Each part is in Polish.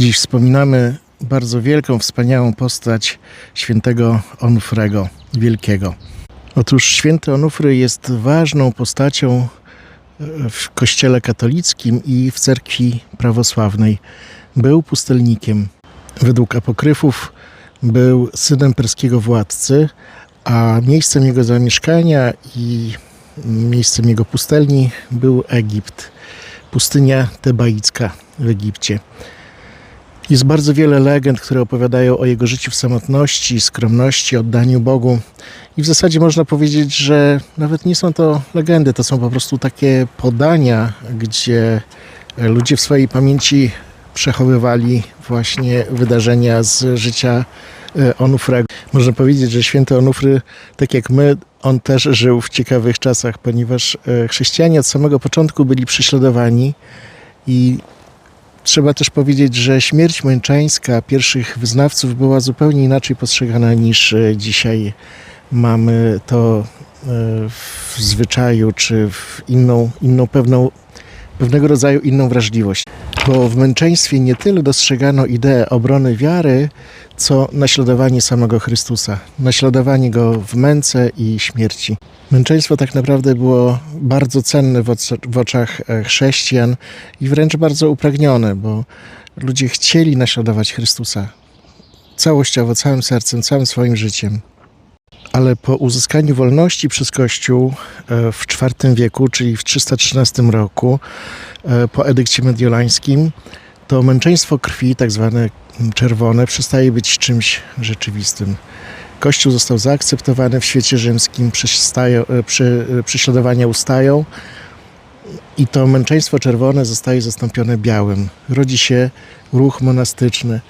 Dziś wspominamy bardzo wielką, wspaniałą postać świętego Onufrego Wielkiego. Otóż święty Onufry jest ważną postacią w kościele katolickim i w cerkwi prawosławnej. Był pustelnikiem. Według apokryfów był synem perskiego władcy, a miejscem jego zamieszkania i miejscem jego pustelni był Egipt, pustynia tebaicka w Egipcie. Jest bardzo wiele legend, które opowiadają o jego życiu w samotności, skromności, oddaniu Bogu. I w zasadzie można powiedzieć, że nawet nie są to legendy, to są po prostu takie podania, gdzie ludzie w swojej pamięci przechowywali właśnie wydarzenia z życia e, Onufrego. Można powiedzieć, że święty Onufry, tak jak my, on też żył w ciekawych czasach, ponieważ e, chrześcijanie od samego początku byli prześladowani i Trzeba też powiedzieć, że śmierć męczeńska pierwszych wyznawców była zupełnie inaczej postrzegana niż e, dzisiaj mamy to e, w zwyczaju, czy w inną, inną pewną, pewnego rodzaju inną wrażliwość. Bo w męczeństwie nie tyle dostrzegano ideę obrony wiary, co naśladowanie samego Chrystusa, naśladowanie Go w męce i śmierci. Męczeństwo tak naprawdę było bardzo cenne w oc- w oczach e, chrześcijan i wręcz bardzo upragnione, bo ludzie chcieli naśladować Chrystusa całościowo, całym sercem, całym swoim życiem. Ale po uzyskaniu wolności przez Kościół e, w IV wieku, czyli w 313 roku, e, po edykcie mediolańskim, to męczeństwo krwi, tak zwane czerwone, przestaje być czymś rzeczywistym. Kościół został zaakceptowany w świecie rzymskim, e, prześladowania ustają i to męczeństwo czerwone zostaje zastąpione białym. Rodzi się ruch monastyczny.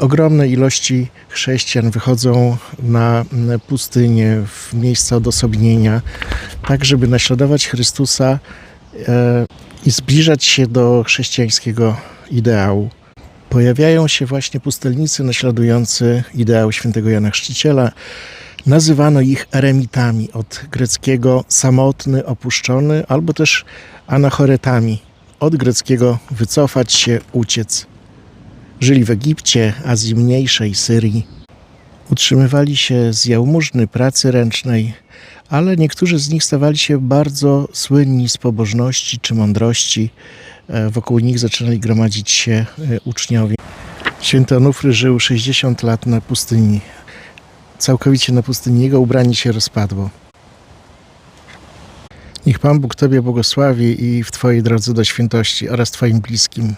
Ogromne ilości chrześcijan wychodzą na na pustynię, w miejsca odosobnienia, tak żeby naśladować Chrystusa e, i zbliżać się do chrześcijańskiego ideału. Pojawiają się właśnie pustelnicy naśladujący ideał świętego Jana Chrzciciela. Nazywano ich eremitami od greckiego samotny, opuszczony, albo też anachoretami od greckiego wycofać się, uciec. Żyli w Egipcie, Azji Mniejszej, Syrii. Utrzymywali się z jałmużny, pracy ręcznej, ale niektórzy z nich stawali się bardzo słynni z pobożności czy mądrości. E, Wokół nich zaczynali gromadzić się e, uczniowie. Święty Onufry żył 60 lat na pustyni. Całkowicie na pustyni. Jego ubranie się rozpadło. Niech Pan Bóg Tobie błogosławi i w Twojej drodze do świętości oraz Twoim bliskim.